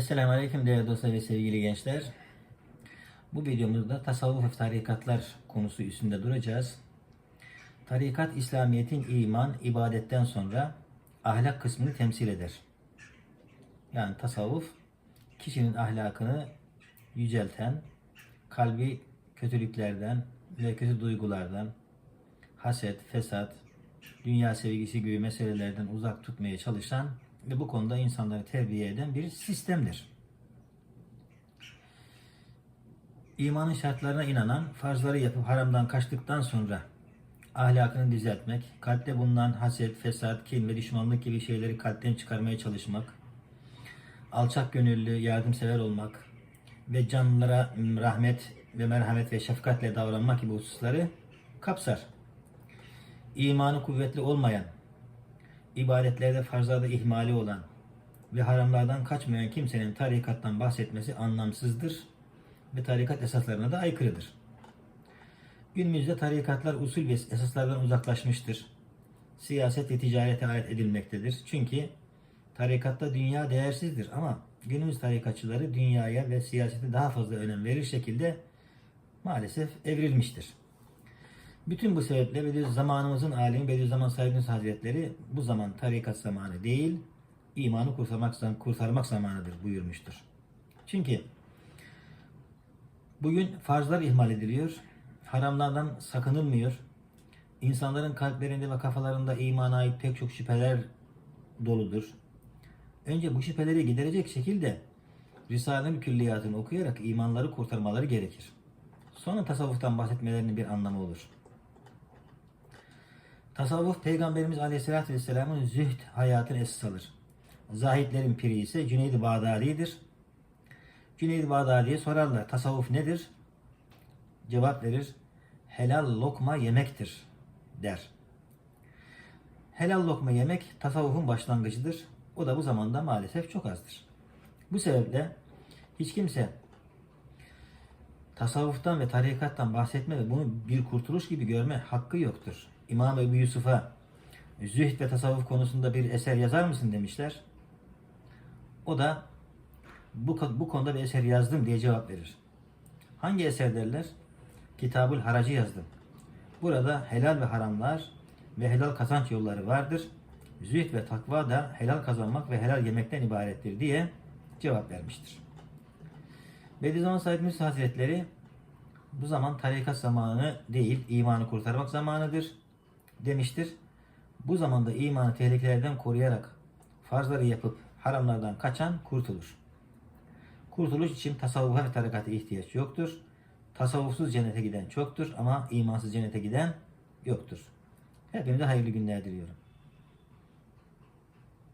Esselamu Aleyküm değerli dostlar ve sevgili gençler. Bu videomuzda tasavvuf ve tarikatlar konusu üstünde duracağız. Tarikat, İslamiyet'in iman, ibadetten sonra ahlak kısmını temsil eder. Yani tasavvuf, kişinin ahlakını yücelten, kalbi kötülüklerden ve kötü duygulardan, haset, fesat, dünya sevgisi gibi meselelerden uzak tutmaya çalışan ve bu konuda insanları terbiye eden bir sistemdir. İmanın şartlarına inanan, farzları yapıp haramdan kaçtıktan sonra ahlakını düzeltmek, kalpte bulunan haset, fesat, kin ve düşmanlık gibi şeyleri kalpten çıkarmaya çalışmak, alçak gönüllü, yardımsever olmak ve canlılara rahmet ve merhamet ve şefkatle davranmak gibi hususları kapsar. İmanı kuvvetli olmayan, ibadetlerde farzlarda ihmali olan ve haramlardan kaçmayan kimsenin tarikattan bahsetmesi anlamsızdır ve tarikat esaslarına da aykırıdır. Günümüzde tarikatlar usul ve esaslardan uzaklaşmıştır. Siyaset ve ticarete ait edilmektedir. Çünkü tarikatta dünya değersizdir ama günümüz tarikatçıları dünyaya ve siyasete daha fazla önem verir şekilde maalesef evrilmiştir. Bütün bu sebeple Bediüz zamanımızın alimi Bediüzzaman Said Hazretleri bu zaman tarikat zamanı değil, imanı kurtarmak, kurtarmak zamanıdır buyurmuştur. Çünkü bugün farzlar ihmal ediliyor, haramlardan sakınılmıyor, insanların kalplerinde ve kafalarında imana ait pek çok şüpheler doludur. Önce bu şüpheleri giderecek şekilde Risale-i Külliyatını okuyarak imanları kurtarmaları gerekir. Sonra tasavvuftan bahsetmelerinin bir anlamı olur. Tasavvuf Peygamberimiz Aleyhisselatü Vesselam'ın zühd hayatını esas alır. Zahitlerin piri ise Cüneyd-i Bağdadi'dir. Cüneyd-i Bağdadi'ye sorarlar tasavvuf nedir? Cevap verir. Helal lokma yemektir der. Helal lokma yemek tasavvufun başlangıcıdır. O da bu zamanda maalesef çok azdır. Bu sebeple hiç kimse tasavvuftan ve tarikattan bahsetme ve bunu bir kurtuluş gibi görme hakkı yoktur. İmam Ebu Yusuf'a zühd ve tasavvuf konusunda bir eser yazar mısın demişler. O da bu, bu konuda bir eser yazdım diye cevap verir. Hangi eser derler? Kitabul Haracı yazdım. Burada helal ve haramlar ve helal kazanç yolları vardır. Zühd ve takva da helal kazanmak ve helal yemekten ibarettir diye cevap vermiştir. Bediüzzaman Said Nursi Hazretleri bu zaman tarikat zamanı değil, imanı kurtarmak zamanıdır demiştir. Bu zamanda imanı tehlikelerden koruyarak farzları yapıp haramlardan kaçan kurtulur. Kurtuluş için tasavvufa ve tarikata ihtiyaç yoktur. Tasavvufsuz cennete giden çoktur ama imansız cennete giden yoktur. Hepinize hayırlı günler diliyorum.